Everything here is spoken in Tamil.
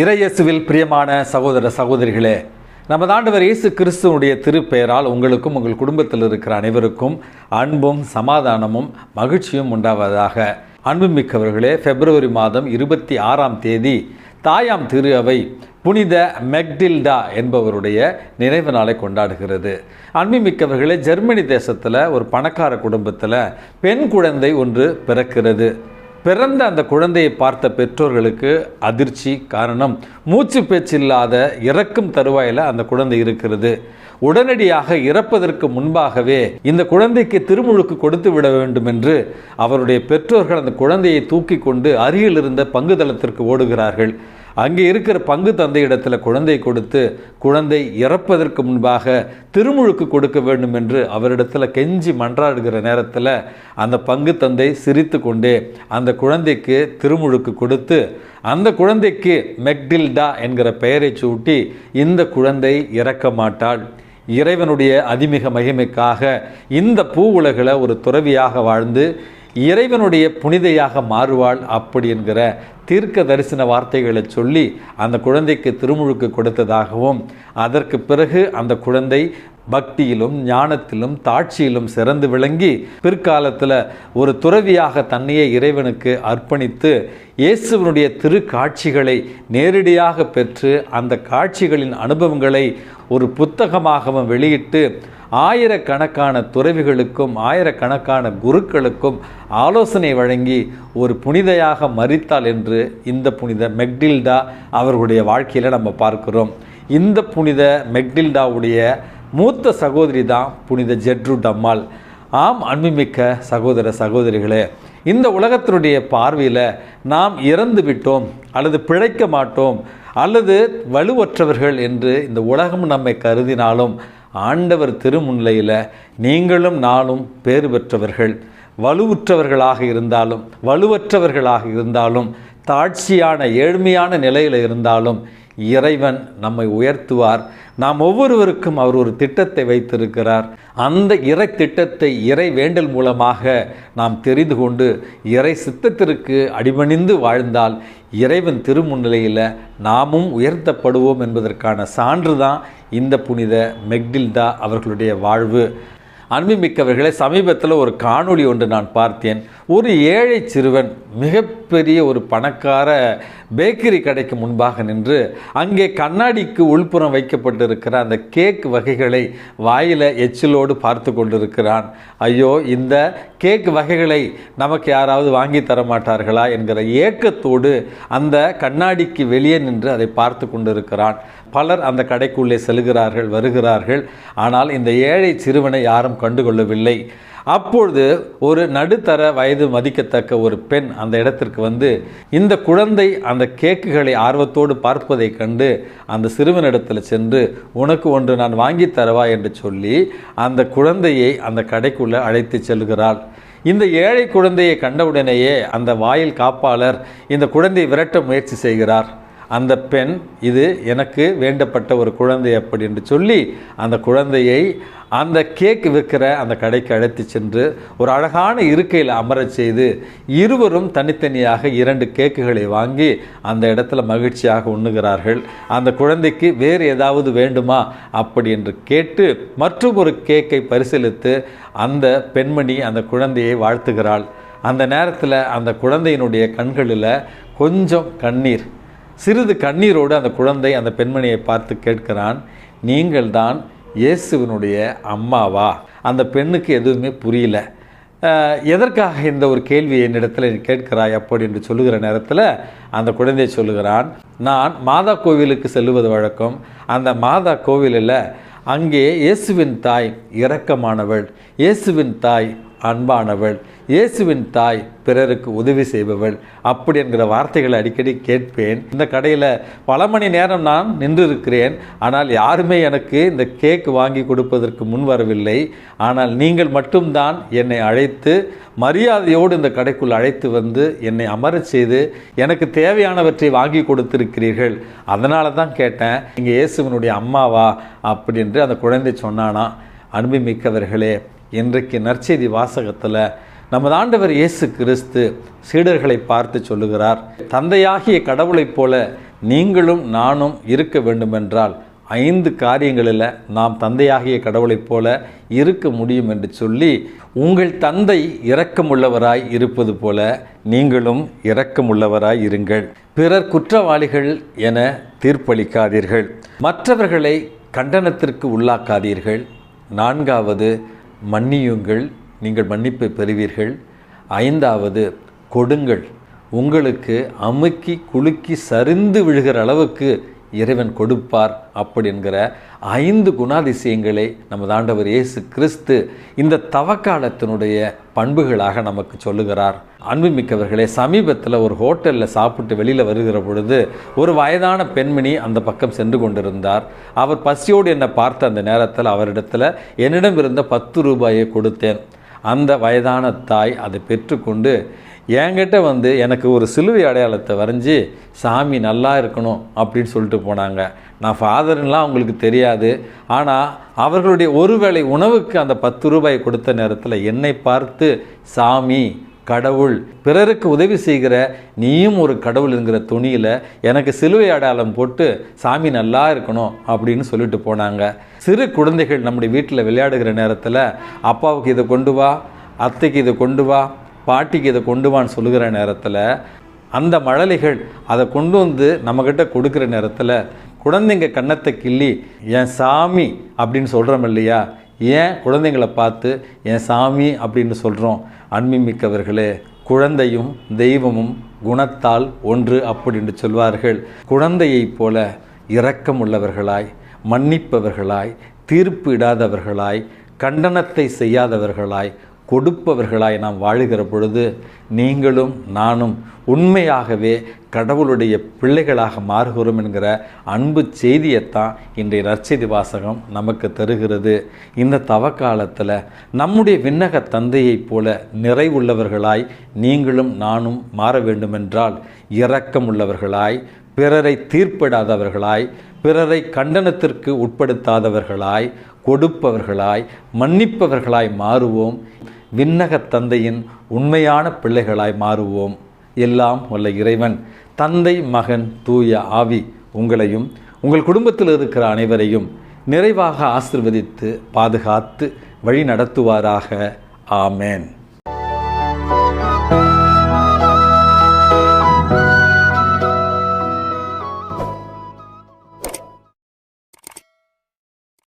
இறையேசுவில் பிரியமான சகோதர சகோதரிகளே நமது ஆண்டவர் இயேசு கிறிஸ்துவனுடைய திருப்பெயரால் உங்களுக்கும் உங்கள் குடும்பத்தில் இருக்கிற அனைவருக்கும் அன்பும் சமாதானமும் மகிழ்ச்சியும் உண்டாவதாக. அன்புமிக்கவர்களே பிப்ரவரி மாதம் இருபத்தி ஆறாம் தேதி தாயாம் திரு அவை புனித மெக்டில்டா என்பவருடைய நினைவு நாளை கொண்டாடுகிறது. அன்புமிக்கவர்களே ஜெர்மனி தேசத்தில் ஒரு பணக்கார குடும்பத்தில் பெண் குழந்தை ஒன்று பிறக்கிறது. பிறந்த அந்த குழந்தையை பார்த்த பெற்றோர்களுக்கு அதிர்ச்சி காரணம் மூச்சு பேச்சில்லாத இறக்கும் தருவாயில் அந்த குழந்தை இருக்கிறது. உடனடியாக இறப்பதற்கு முன்பாகவே இந்த குழந்தைக்கு திருமுழுக்கு கொடுத்து விட வேண்டும் என்று அவருடைய பெற்றோர்கள் அந்த குழந்தையை தூக்கி கொண்டு அருகில் இருந்த பங்குதளத்திற்கு ஓடுகிறார்கள். அங்கே இருக்கிற பங்கு தந்தையிடத்தில் குழந்தை கொடுத்து குழந்தை இறப்பதற்கு முன்பாக திருமுழுக்கு கொடுக்க வேண்டும் என்று அவரிடத்தில் கெஞ்சி மன்றாடுகிற நேரத்தில் அந்த பங்கு தந்தை சிரித்து கொண்டே அந்த குழந்தைக்கு திருமுழுக்கு கொடுத்து அந்த குழந்தைக்கு மெக்டில்டா என்கிற பெயரை சூட்டி இந்த குழந்தை இறக்க மாட்டாள். இறைவனுடைய அதிமிக மகிமைக்காக இந்த பூ உலகில் ஒரு துறவியாக வாழ்ந்து இறைவனுடைய புனிதையாக மாறுவாள் அப்படி என்கிற தீர்க்க தரிசன வார்த்தைகளை சொல்லி அந்த குழந்தைக்கு திருமுழுக்கு கொடுத்ததாகவும் அதற்கு பிறகு அந்த குழந்தை பக்தியிலும் ஞானத்திலும் தாட்சியிலும் சிறந்து விளங்கி பிற்காலத்தில் ஒரு துறவியாக தன்னையே இறைவனுக்கு அர்ப்பணித்து இயேசுவனுடைய திரு காட்சிகளை நேரடியாக பெற்று அந்த காட்சிகளின் அனுபவங்களை ஒரு புத்தகமாகவும் வெளியிட்டு ஆயிரக்கணக்கான துறவிகளுக்கும் ஆயிரக்கணக்கான குருக்களுக்கும் ஆலோசனை வழங்கி ஒரு புனிதையாக மறித்தாள் என்று இந்த புனித மெக்டில்டா அவர்களுடைய வாழ்க்கையில் நம்ம பார்க்கிறோம். இந்த புனித மெக்டில்டாவுடைய மூத்த சகோதரி தான் புனித ஜெட்ரூட் அம்மாள் ஆம் அன்புமிக்க சகோதர சகோதரிகளே இந்த உலகத்தினுடைய பார்வையில் நாம் இறந்து விட்டோம் அல்லது பிழைக்க மாட்டோம் அல்லது வலுவற்றவர்கள் என்று இந்த உலகம் நம்மை கருதினாலும் ஆண்டவர் திருமுன்லையில் நீங்களும் நானும் பேறு பெற்றவர்கள். வலுவுற்றவர்களாக இருந்தாலும் வலுவற்றவர்களாக இருந்தாலும் தாட்சியான ஏழ்மையான நிலையில் இருந்தாலும் இறைவன் நம்மை உயர்த்துவார். நாம் ஒவ்வொருவருக்கும் அவர் ஒரு திட்டத்தை வைத்திருக்கிறார். அந்த இறை திட்டத்தை இறை வேண்டல் மூலமாக நாம் தெரிந்து கொண்டு இறை சித்தத்திற்கு அடிபணிந்து வாழ்ந்தால் இறைவன் திருமுன்னிலையில் நாமும் உயர்த்தப்படுவோம் என்பதற்கான சான்று தான் இந்த புனித மெக்டில்டா அவர்களுடைய வாழ்வு. அன்புமிக்கவர்களை சமீபத்தில் ஒரு காணொளி ஒன்று நான் பார்த்தேன். ஒரு ஏழை சிறுவன் மிகப்பெரிய ஒரு பணக்கார பேக்கரி கடைக்கு முன்பாக நின்று அங்கே கண்ணாடிக்கு உள்புறம் வைக்கப்பட்டிருக்கிற அந்த கேக் வகைகளை வாயில் எச்சிலோடு பார்த்து கொண்டிருக்கிறான். ஐயோ இந்த கேக் வகைகளை நமக்கு யாராவது வாங்கி தர மாட்டார்களா என்கிற ஏக்கத்தோடு அந்த கண்ணாடிக்கு வெளியே நின்று அதை பார்த்து கொண்டிருக்கிறான். பலர் அந்த கடைக்குள்ளே செல்கிறார்கள் வருகிறார்கள். ஆனால் இந்த ஏழை சிறுவனை யாரும் கண்டுகொள்ளவில்லை. அப்பொழுது ஒரு நடுத்தர வயது மதிக்கத்தக்க ஒரு பெண் அந்த இடத்திற்கு வந்து இந்த குழந்தை அந்த கேக்குகளை ஆர்வத்தோடு பார்ப்பதை கண்டு அந்த சிறுவனிடத்தில் சென்று உனக்கு ஒன்று நான் வாங்கி தரவா? என்று சொல்லி அந்த குழந்தையை அந்த கடைக்குள்ளே அழைத்து செல்கிறாள். இந்த ஏழை குழந்தையை கண்டவுடனேயே அந்த வாயில் காப்பாளர் இந்த குழந்தையை விரட்ட முயற்சி செய்கிறார். அந்த பெண் இது எனக்கு வேண்டப்பட்ட ஒரு குழந்தை அப்படி என்று சொல்லி அந்த குழந்தையை அந்த கேக் விற்கிற அந்த கடைக்கு அழைத்து சென்று ஒரு அழகான இருக்கையில் அமரச் செய்து இருவரும் தனித்தனியாக இரண்டு கேக்குகளை வாங்கி அந்த இடத்துல மகிழ்ச்சியாக உண்ணுகிறார்கள். அந்த குழந்தைக்கு வேறு ஏதாவது வேண்டுமா அப்படி என்று கேட்டு மற்றும் ஒரு கேக்கை பரிசீலித்து அந்த பெண்மணி அந்த குழந்தையை வாழ்த்துகிறாள். அந்த நேரத்தில் அந்த குழந்தையினுடைய கண்களில் கொஞ்சம் கண்ணீர் சிறிது கண்ணீரோடு அந்த குழந்தை அந்த பெண்மணியை பார்த்து கேட்கிறான் நீங்கள் தான் இயேசுவினுடைய அம்மாவா? அந்த பெண்ணுக்கு எதுவுமே புரியல. எதற்காக இந்த ஒரு கேள்வி என்னிடத்தில் கேட்கிறாய் அப்படி? என்று சொல்லுகிற நேரத்தில் அந்த குழந்தை சொல்லுகிறான் நான் மாதா கோவிலுக்கு செல்லுவது வழக்கம். அந்த மாதா கோவிலில் அங்கே இயேசுவின் தாய் இரக்கமானவள். இயேசுவின் தாய் அன்பானவள். இயேசுவின் தாய் பிறருக்கு உதவி செய்பவள். அப்படி என்கிற வார்த்தைகளை அடிக்கடி கேட்பேன். இந்த கடையில் பல மணி நேரம் நான் நின்றிருக்கிறேன். ஆனால் யாருமே எனக்கு இந்த கேக் வாங்கி கொடுப்பதற்கு முன் வரவில்லை. ஆனால் நீங்கள் மட்டும்தான் என்னை அழைத்து மரியாதையோடு இந்த கடைக்குள் அழைத்து வந்து என்னை அமரச் செய்து எனக்கு தேவையானவற்றை வாங்கி கொடுத்திருக்கிறீர்கள். அதனால தான் கேட்டேன் நீங்கள் இயேசுவினுடைய அம்மாவா? அப்படி என்று அந்த குழந்தை சொன்னானா அன்புமிக்கவர்களே இன்றைக்கு நற்செய்தி வாசகத்தில் நமது ஆண்டவர் இயேசு கிறிஸ்து சீடர்களை பார்த்து சொல்லுகிறார் தந்தையாகிய கடவுளைப் போல நீங்களும் நானும் இருக்க வேண்டுமென்றால் ஐந்து காரியங்களில் நாம் தந்தையாகிய கடவுளைப் போல இருக்க முடியும் என்று சொல்லி உங்கள் தந்தை இரக்கமுள்ளவராய் இருப்பது போல நீங்களும் இரக்கமுள்ளவராய் இருங்கள். பிறர் குற்றவாளிகள் என தீர்ப்பளிக்காதீர்கள். மற்றவர்களை கண்டனத்திற்கு உள்ளாக்காதீர்கள். நான்காவது மன்னியுங்கள் நீங்கள் மன்னிப்பை பெறுவீர்கள். ஐந்தாவது கொடுங்கள். உங்களுக்கு அமுக்கி குலுக்கி சரிந்து விழுகிற அளவுக்கு இறைவன் கொடுப்பார் அப்படி என்கிற ஐந்து குணாதிசயங்களை நமது ஆண்டவர் இயேசு கிறிஸ்து இந்த தவக்காலத்தினுடைய பண்புகளாக நமக்கு சொல்லுகிறார். அன்புமிக்கவர்களே சமீபத்தில் ஒரு ஹோட்டலில் சாப்பிட்டு வெளியில் வருகிற பொழுது ஒரு வயதான பெண்மணி அந்த பக்கம் சென்று கொண்டிருந்தார். அவர் பசியோடு என்னை பார்த்த அந்த நேரத்தில் அவரிடத்தில் என்னிடம் இருந்த பத்து ரூபாயை கொடுத்தேன். அந்த வயதான தாய் அதை பெற்றுக்கொண்டு என்கிட்ட வந்து எனக்கு ஒரு சிலுவை அடையாளத்தை வரைஞ்சி சாமி நல்லா இருக்கணும் அப்படின்னு சொல்லிட்டு போனாங்க. நான் ஃபாதர்லாம் அவங்களுக்கு தெரியாது. ஆனால் அவர்களுடைய ஒருவேளை உணவுக்கு அந்த பத்து ரூபாய் கொடுத்த நேரத்தில் என்னை பார்த்து சாமி கடவுள் பிறருக்கு உதவி செய்கிற நீயும் ஒரு கடவுள் என்கிற துணியில் எனக்கு சிலுவை அடையாளம் போட்டு சாமி நல்லா இருக்கணும் அப்படின்னு சொல்லிட்டு போனாங்க. சிறு குழந்தைகள் நம்முடைய வீட்டில் விளையாடுகிற நேரத்தில் அப்பாவுக்கு இதை கொண்டு வா அத்தைக்கு இதை கொண்டு வா பாட்டிக்கு இதை கொண்டு வான்னு சொல்லுகிற நேரத்தில் அந்த மழலைகள் அதை கொண்டு வந்து நம்மக்கிட்ட கொடுக்குற நேரத்தில் குழந்தைங்க கன்னத்தை கிள்ளி என் சாமி அப்படின்னு சொல்கிறோம் இல்லையா? ஏன் குழந்தைங்களை பார்த்து என் சாமி அப்படின்னு சொல்கிறோம் அன்பிமிக்கவர்களே குழந்தையும் தெய்வமும் குணத்தால் ஒன்று அப்படின்னு சொல்வார்கள். குழந்தையைப் போல இரக்கமுள்ளவர்களாய் மன்னிப்பவர்களாய் தீர்ப்பு இடாதவர்களாய் கண்டனத்தை செய்யாதவர்களாய் கொடுப்பவர்களாய் நாம் வாழுகிற பொழுது நீங்களும் நானும் உண்மையாகவே கடவுளுடைய பிள்ளைகளாக மாறுகிறோம் என்கிற அன்பு செய்தியைத்தான் இன்றைய நற்செய்தி வாசகம் நமக்கு தருகிறது. இந்த தவக்காலத்தில் நம்முடைய விண்ணக தந்தையைப் போல நிறைவுள்ளவர்களாய் நீங்களும் நானும் மாற வேண்டுமென்றால் இரக்கமுள்ளவர்களாய் பிறரை தீர்ப்பிடாதவர்களாய் பிறரை கண்டனத்திற்கு உட்படுத்தாதவர்களாய் கொடுப்பவர்களாய் மன்னிப்பவர்களாய் மாறுவோம். விண்ணக தந்தையின் உண்மையான பிள்ளைகளாய் மாறுவோம். எல்லாம் உள்ள இறைவன். தந்தை மகன் தூய ஆவி உங்களையும் உங்கள் குடும்பத்தில் இருக்கிற அனைவரையும் நிறைவாக ஆசிர்வதித்து பாதுகாத்து வழி நடத்துவாராக ஆமேன்.